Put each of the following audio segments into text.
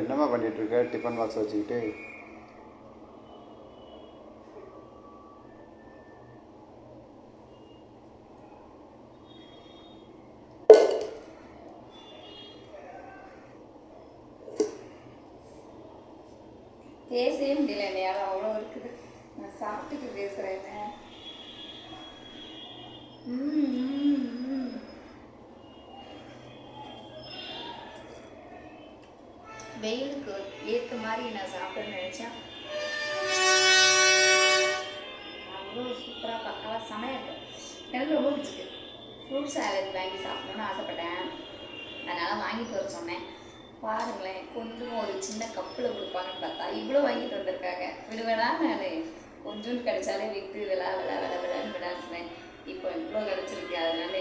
என்னம்மா பண்ணிட்டு இருக்க டிஃபன் பாக்ஸ் வச்சுக்கிட்டு. பேசவே முடியல நேரம் அவ்வளோ இருக்குது. நான் சாப்பிட்டுட்டு பேசுகிறேன் வெயிலுக்கு ஏற்ற மாதிரி நான் சாப்பிட நினச்சேன் அவ்வளோ சூப்பராக பக்காவாக செமையாக இருக்கும் எனக்கு ரொம்ப பிடிச்சிருக்கு. ஃப்ரூட் சாலட் வாங்கி சாப்பிடணும்னு ஆசைப்பட்டேன். அதனால் வாங்கிட்டு வர சொன்னேன். பாருங்களேன் கொஞ்சம் ஒரு சின்ன கப்பில் கொடுப்பாங்கன்னு பார்த்தா இவ்வளோ வாங்கிட்டு வந்திருக்காங்க. விடுவேனா நான். கொஞ்சோண்டு கிடைச்சாலே விட்டு விழா விழா விழா விழான்னு விளாசுவேன் இப்போ இவ்வளோ கிடச்சிருக்கு. அதனால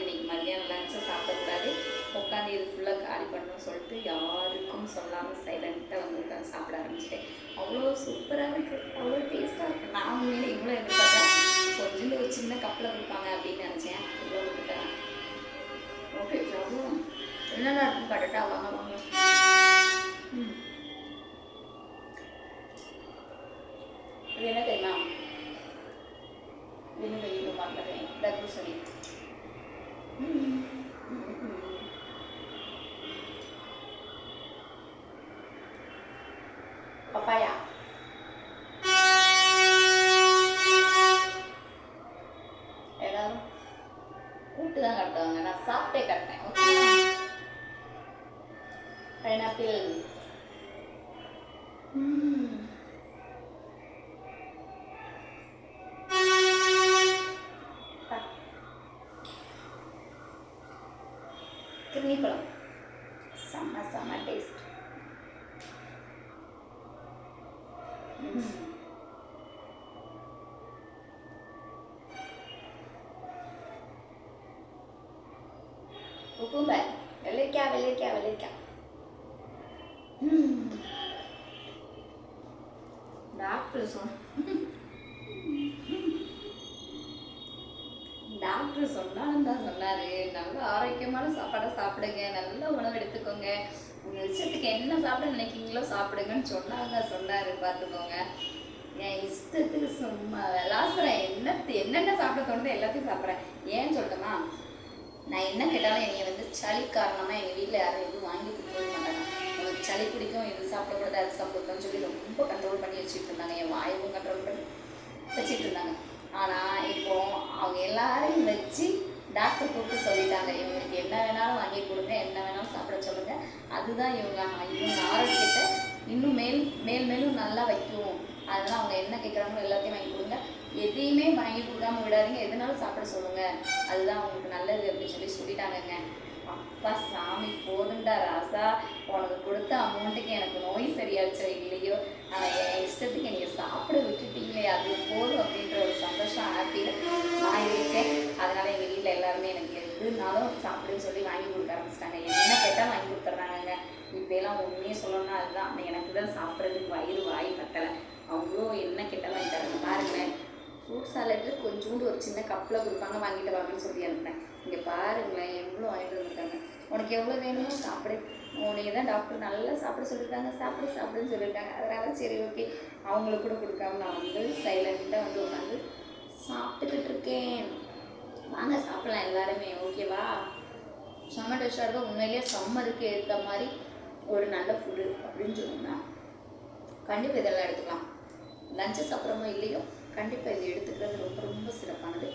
உட்காந்து இது ஃபுல்லாக காலி பண்ணணும்னு சொல்லிட்டு யாருக்கும் சொல்லாமல் சைலண்ட்டாக வந்து உட்காந்து சாப்பிட ஆரம்பிச்சிட்டேன். அவ்வளோ சூப்பராக இருக்குது அவ்வளோ டேஸ்ட்டாக இருக்குது நான் உண்மையில இவ்வளோ எதிர்பார்த்தேன். கொஞ்சம் ஒரு சின்ன கப்பில் கொடுப்பாங்க அப்படின்னு நினச்சேன். இவ்வளோ கொடுத்தேன். ஓகே அவ்வளோ என்னென்ன இருக்கும் கரெக்டாக வாங்க வாங்க. ம். இது என்ன தெரியுமா? விண்ணு வெளியில் பார்க்குறேன் தர்பூசணி ம், വെള്ളത്തിൽ കിണ്ണിപ്പളം സമ്മ സമ്മ ടേസ്റ്റ് ഉപ്പും വെള്ളിക്ക വെള്ളിക്ക വെള്ളിക്ക டாக்டர் சொன்ன டாக்டர் சொன்னாலும் தான் சொன்னாரு நல்ல ஆரோக்கியமான சாப்பாடை சாப்பிடுங்க நல்ல உணவு எடுத்துக்கோங்க. உங்க இஷ்டத்துக்கு என்ன சாப்பிட நினைக்கீங்களோ சாப்பிடுங்கன்னு சொன்னாங்க சொன்னாரு பார்த்துக்கோங்க. என் இஷ்டத்துக்கு சும்மா விளாசுறேன். என்ன என்னென்ன சாப்பிட தோணுதோ எல்லாத்தையும் சாப்பிட்றேன். ஏன்னு சொல்லட்டுமா? நான் என்ன கேட்டாலும் என்னை வந்து சளி காரணமாக எங்கள் வீட்டில் யாரும் எதுவும் வாங்கி கொடுக்க மாட்டாங்க. சளி பிடிக்கும் இது சாப்பிடக்கூடாது அது சாப்பிடக்கூடாதுன்னு சொல்லி ரொம்ப கண்ட்ரோல் பண்ணி வச்சுட்டு இருந்தாங்க. என் வாயவும் கண்ட்ரோல் பண்ணி வச்சுட்டு இருந்தாங்க. ஆனால் இப்போ அவங்க எல்லாரையும் வச்சு டாக்டர் கூப்பிட்டு சொல்லிட்டாங்க. இவங்களுக்கு என்ன வேணாலும் வாங்கி கொடுங்க என்ன வேணாலும் சாப்பிட சொல்லுங்கள் அதுதான் இவங்க இவங்க ஆரோக்கியத்தை இன்னும் மேல் மேல் மேலும் நல்லா வைக்கும். அதனால் அவங்க என்ன கேட்குறாங்களோ எல்லாத்தையும் வாங்கி கொடுங்க. எதையுமே வாங்கி கொடுக்காம விடாதீங்க. எதனாலும் சாப்பிட சொல்லுங்கள் அதுதான் அவங்களுக்கு நல்லது அப்படின்னு சொல்லி சொல்லிட்டாங்க. அப்பா சாமி போதுண்டா ராசா. உனக்கு கொடுத்த அமௌண்ட்டுக்கு எனக்கு நோய் சரியாச்சோ இல்லையோ? ஆனால் என் இஷ்டத்துக்கு நீங்கள் சாப்பிட விட்டுட்டீங்களே அது போதும் அப்படின்ற ஒரு சந்தோஷம் ஹாப்பியில் நான் இருக்கேன். அதனால எங்கள் வீட்டில் எல்லாருமே எனக்கு எதுனாலும் சாப்பிடுன்னு சொல்லி வாங்கி கொடுக்க ஆரம்பிச்சிட்டாங்க. என்ன கேட்டால் வாங்கி கொடுத்துட்றாங்க இப்பயெல்லாம் உண்மையே சொல்லணும்னா அதுதான். எனக்கு தான் சாப்பிட்றதுக்கு வயிறு வாய் பத்தலை. அவ்வளோ என்ன கேட்டாலும் வாங்கி தராங்க பாருங்களேன். ஃப்ரூட் சாலட்டில் கொஞ்சோண்டு ஒரு சின்ன கப்பில் கொடுப்பாங்க. வாங்கிட்டு வாங்கன்னு சொல்லி அனுப்பினேன். இங்கே பாரு. உனக்கு எவ்வளோ வேணுமோ சாப்பிடு. உனக்கு தான் டாக்டர் நல்லா சாப்பிட சொல்லியிருக்காங்க. சாப்பிடு சாப்பிடுன்னு சொல்லியிருக்காங்க. அதனால சரி ஓகே அவங்களுக்கு கூட கொடுக்காம நான் வந்து சைலண்ட்டாக வந்து உட்காந்து சாப்பிட்டுக்கிட்டு இருக்கேன். வாங்க சாப்பிடலாம் எல்லாருமே ஓகேவா செம்ம டேஸ்டாக இருக்கும். உண்மையிலேயே சம்மருக்கு ஏற்ற மாதிரி ஒரு நல்ல ஃபுட்டு அப்படின்னு சொன்னோம்னா கண்டிப்பாக இதெல்லாம் எடுத்துக்கலாம். லஞ்சு சாப்பிட்றமோ இல்லையோ கண்டிப்பாக இது எடுத்துக்கிறது ரொம்ப ரொம்ப சிறப்பானது.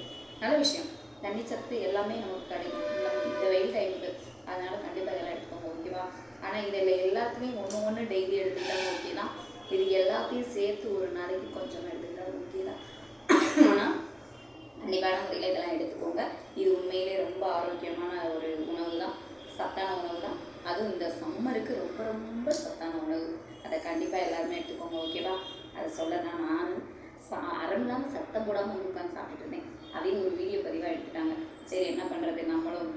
நல்ல விஷயம். தண்ணி சத்து எல்லாமே நமக்கு கிடைக்கும். நம்ம இந்த வெயில் டைமுக்கு அதனால் கண்டிப்பாக இதெல்லாம் எடுத்துக்கோங்க ஓகேவா ஆனால் இதில் எல்லாத்துலேயும் ஒன்று ஒன்று டெய்லி எடுத்துக்கிட்டாங்க ஓகே தான். இது எல்லாத்தையும் சேர்த்து ஒரு நாளைக்கு கொஞ்சம் எடுத்துக்கிட்டா ஓகே தான். ஆனால் கண்டிப்பான முறையில் இதெல்லாம் எடுத்துக்கோங்க. இது உண்மையிலே ரொம்ப ஆரோக்கியமான ஒரு உணவு தான். சத்தான உணவு தான். அதுவும் இந்த சம்மருக்கு ரொம்ப ரொம்ப சத்தான உணவு. அதை கண்டிப்பாக எல்லாருமே எடுத்துக்கோங்க ஓகேவா அதை சொல்ல தான் நான் சா அறமில்லாமல் சத்தம் போடாமல் உட்காந்து சாப்பிட்டுட்டு இருந்தேன். அப்படின்னு ஒரு வீடியோ பதிவாக எடுத்துட்டாங்க சரி என்ன பண்ணுறது நம்மளும்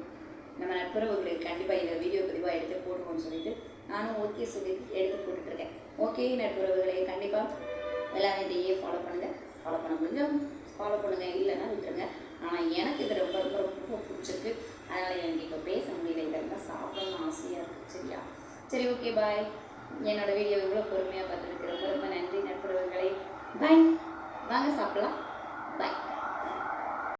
நம்ம நட்புறவுகளுக்கு கண்டிப்பாக இதை வீடியோ பதிவாக எடுத்து போடுவோம்னு சொல்லிட்டு நானும் ஓகே சொல்லி எடுத்து போட்டுட்ருக்கேன். ஓகே நட்புறவுகளை கண்டிப்பாக எல்லாமே இதையே ஃபாலோ பண்ணுங்கள் ஃபாலோ பண்ண முடிஞ்சோம் ஃபாலோ பண்ணுங்கள் இல்லைன்னா விட்டுருங்க. ஆனால் எனக்கு இது ரொம்ப ரொம்ப ரொம்ப பிடிச்சிருக்கு. அதனால் எனக்கு இப்போ பேச முடியல. இதெல்லாம் சாப்பிடணும்னு ஆசையாக இருக்குது சரியா? சரி ஓகே பாய் என்னோடய வீடியோ இவ்வளோ பொறுமையாக பார்த்துருக்கு ரொம்ப ரொம்ப நன்றி நட்புறவுகளை. பாய் வாங்க சாப்பிடலாம்.